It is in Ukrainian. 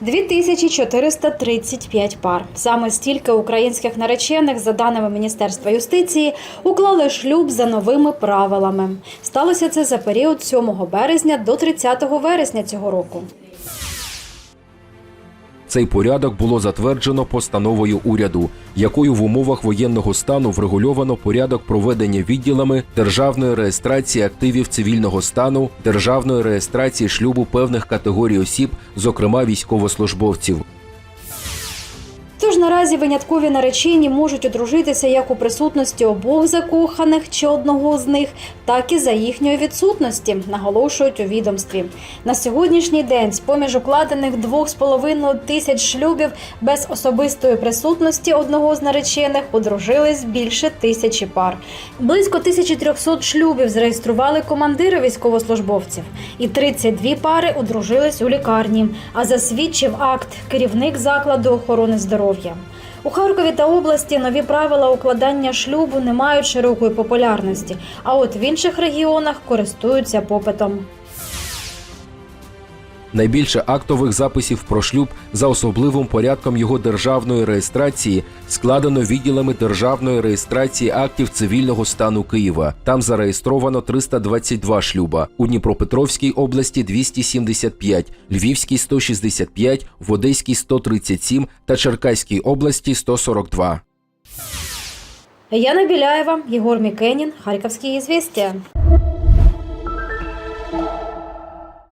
2435 пар. Саме стільки українських наречених, за даними Міністерства юстиції, уклали шлюб за новими правилами. Сталося це за період 7 березня до 30 вересня цього року. Цей порядок було затверджено постановою уряду, якою в умовах воєнного стану врегульовано порядок проведення відділами державної реєстрації активів цивільного стану, державної реєстрації шлюбу певних категорій осіб, зокрема військовослужбовців. Наразі виняткові наречені можуть одружитися як у присутності обох закоханих чи одного з них, так і за їхньої відсутності, наголошують у відомстві. На сьогоднішній день з поміж укладених 2,5 тисяч шлюбів без особистої присутності одного з наречених одружились більше тисячі пар. Близько 1300 шлюбів зареєстрували командири військовослужбовців, і 32 пари одружились у лікарні. А засвідчив акт керівник закладу охорони здоров'я. У Харкові та області нові правила укладання шлюбу не мають широкої популярності, а от в інших регіонах користуються попитом. Найбільше актових записів про шлюб за особливим порядком його державної реєстрації складено відділами державної реєстрації актів цивільного стану Києва. Там зареєстровано 322 шлюба. У Дніпропетровській області 275, Львівській 165, в Одеській 137 та Черкаській області 142. Яна Біляєва, Єгор Мікенін, Харківські ізвістія.